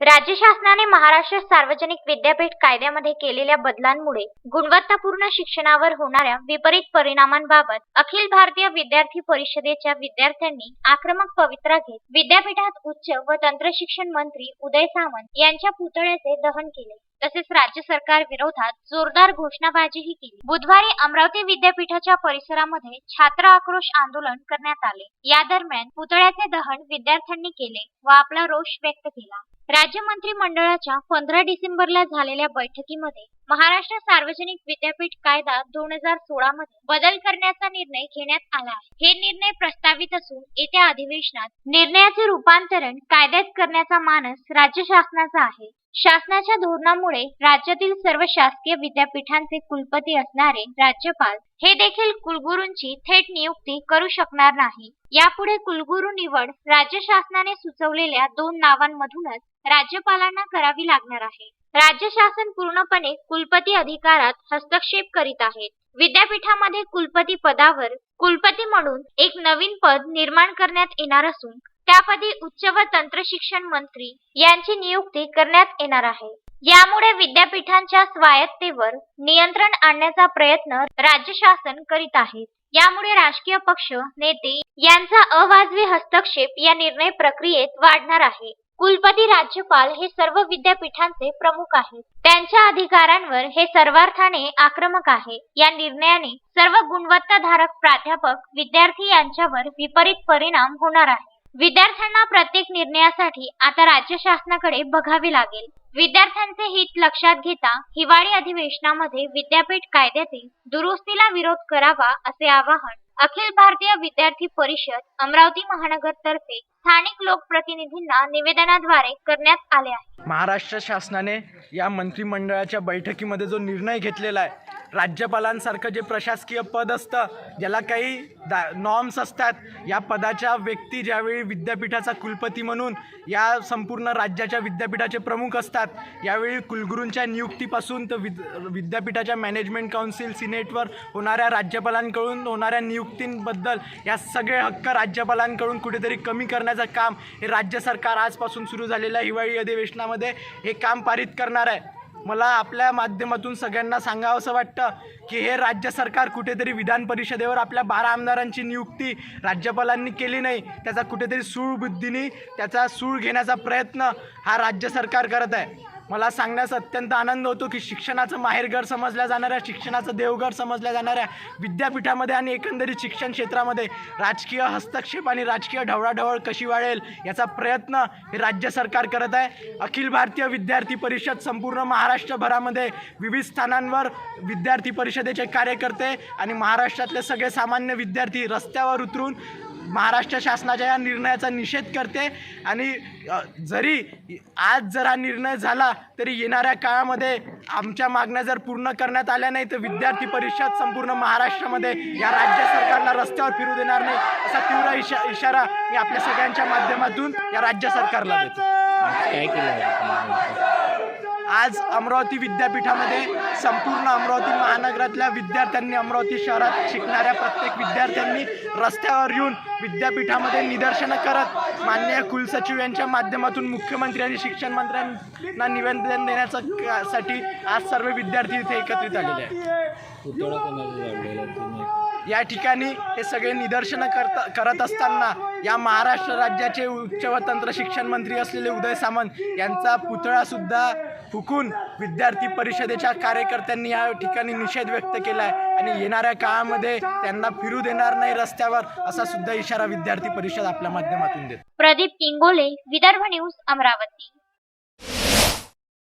राज्य शासनाने महाराष्ट्र सार्वजनिक विद्यापीठ कायद्यामध्ये केलेल्या बदलांमुळे गुणवत्तापूर्ण शिक्षणावर होणाऱ्या विपरीत परिणामांबाबत अखिल भारतीय विद्यार्थी परिषदेच्या विद्यार्थ्यांनी आक्रमक पवित्रा घेत विद्यापीठात उच्च व तंत्र शिक्षण मंत्री उदय सामंत यांच्या पुतळ्याचे दहन केले. तसेच राज्य सरकार विरोधात जोरदार घोषणाबाजीही केली. बुधवारी अमरावती विद्यापीठाच्या परिसरामध्ये छात्र आक्रोश आंदोलन करण्यात आले. या दरम्यान पुतळ्याचे दहन विद्यार्थ्यांनी केले व आपला रोष व्यक्त केला. राज्य मंत्रिमंडळाच्या पंधरा डिसेंबरला झालेल्या बैठकीमध्ये महाराष्ट्र सार्वजनिक विद्यापीठ कायदा दोन हजार सोळा मध्ये बदल करण्याचा निर्णय घेण्यात आला आहे. हे निर्णय प्रस्तावित असून येत्या अधिवेशनात निर्णयाचे रूपांतरण कायद्यात करण्याचा मानस राज्य शासनाचा आहे. शासनाच्या धोरणामुळे राज्यातील सर्व शासकीय विद्यापीठांचे कुलपती असणारे राज्यपाल हे देखील कुलगुरूंची थेट नियुक्ती करू शकणार नाही. यापुढे कुलगुरू निवड राज्य शासनाने सुचवलेल्या दोन नावांमधूनच राज्यपालांना करावी लागणार आहे. राज्य शासन पूर्णपणे कुलपती अधिकारात हस्तक्षेप करीत आहे. विद्यापीठामध्ये कुलपती पदावर कुलपती म्हणून एक नवीन पद निर्माण करण्यात येणार असून त्यापदी उच्च व तंत्र शिक्षण मंत्री यांची नियुक्ती करण्यात येणार आहे. यामुळे विद्यापीठांच्या स्वायत्तेवर नियंत्रण आणण्याचा प्रयत्न राज्य शासन करीत आहे. यामुळे राजकीय पक्ष नेते यांचा अवाजवी हस्तक्षेप या निर्णय प्रक्रियेत वाढणार आहे. कुलपती राज्यपाल हे सर्व विद्यापीठांचे प्रमुख आहेत. त्यांच्या अधिकारांवर हे सर्वार्थाने आक्रमक आहे. या निर्णयाने सर्व गुणवत्ताधारक प्राध्यापक विद्यार्थी यांच्यावर विपरीत परिणाम होणार आहे. विद्यार्थ्यांना प्रत्येक निर्णयासाठी आता राज्य शासनाकडे बघावे लागेल. विद्यार्थ्यांचे हित लक्षात घेता हिवाळी अधिवेशनामध्ये विद्यापीठ कायद्यातील दुरुस्तीला विरोध करावा असे आवाहन अखिल भारतीय विद्यार्थी परिषद अमरावती महानगर तर्फे स्थानिक लोकप्रतिनिधींना निवेदनाद्वारे करण्यात आले आहे. महाराष्ट्र शासनाने या मंत्रिमंडळाच्या बैठकीमध्ये जो निर्णय घेतलेला आहे राज्यपालांसारखं जे प्रशासकीय पद असतं ज्याला काही दा नॉर्म्स असतात या पदाच्या व्यक्ती ज्यावेळी विद्यापीठाचा कुलपती म्हणून या संपूर्ण राज्याच्या विद्यापीठाचे प्रमुख असतात यावेळी कुलगुरूंच्या नियुक्तीपासून तर विद विद्यापीठाच्या मॅनेजमेंट काउन्सिल सिनेटवर होणाऱ्या राज्यपालांकडून होणाऱ्या नियुक्तींबद्दल या सगळे हक्क राज्यपालांकडून कुठेतरी कमी करण्याचं काम हे राज्य सरकार आजपासून सुरू झालेल्या हिवाळी अधिवेशनामध्ये हे काम पारित करणार आहे. मला आपल्या माध्यमातून सगळ्यांना सांगावंसं वाटतं की हे राज्य सरकार कुठेतरी विधान परिषदेवर आपल्या बारा आमदारांची नियुक्ती राज्यपालांनी केली नाही. त्याचा कुठेतरी सूळबुद्धीने त्याचा सूळ घेण्याचा प्रयत्न हा राज्य सरकार करत आहे. मला सांगण्यास अत्यंत आनंद होतो की शिक्षणाचं माहेरघर समजल्या जाणाऱ्या शिक्षणाचं देवघर समजल्या जाणाऱ्या विद्यापीठामध्ये आणि एकंदरीत शिक्षण क्षेत्रामध्ये राजकीय हस्तक्षेप आणि राजकीय ढवळाढवळ कशी वाढेल याचा प्रयत्न हे राज्य सरकार करत आहे. अखिल भारतीय विद्यार्थी परिषद संपूर्ण महाराष्ट्रभरामध्ये विविध स्थानांवर विद्यार्थी परिषदेचे कार्यकर्ते आणि महाराष्ट्रातले सगळे सामान्य विद्यार्थी रस्त्यावर उतरून महाराष्ट्र शासनाच्या या निर्णयाचा निषेध करते आणि जरी आज जर हा निर्णय झाला तरी येणाऱ्या काळामध्ये आमच्या मागण्या जर पूर्ण करण्यात आल्या नाही तर विद्यार्थी परिषद संपूर्ण महाराष्ट्रामध्ये या राज्य सरकारला रस्त्यावर फिरू देणार नाही असा तीव्र इशा इशारा मी आपल्या सगळ्यांच्या माध्यमातून या राज्य सरकारला देतो? आज अमरावती विद्यापीठामध्ये संपूर्ण अमरावती महानगरातल्या विद्यार्थ्यांनी अमरावती शहरात शिकणाऱ्या प्रत्येक विद्यार्थ्यांनी रस्त्यावर येऊन विद्यापीठामध्ये निदर्शनं करत माननीय कुलसचिव यांच्या माध्यमातून मुख्यमंत्री आणि शिक्षण मंत्र्यांना निवेदन देण्याचं साठी आज सर्व विद्यार्थी इथे एकत्रित आलेले आहेत. या ठिकाणी हे सगळे निदर्शनं करता करत असताना या महाराष्ट्र राज्याचे उच्च व तंत्र शिक्षण मंत्री असलेले उदय सामंत यांचा पुतळा सुद्धा फुकून विद्यार्थी परिषदेच्या कार्यकर्त्यांनी या ठिकाणी निषेध व्यक्त केला आहे आणि येणाऱ्या काळामध्ये त्यांना फिरू देणार नाही रस्त्यावर असा सुद्धा इशारा विद्यार्थी परिषद आपल्या माध्यमातून देत. प्रदीप किंगोले विदर्भ न्यूज अमरावती.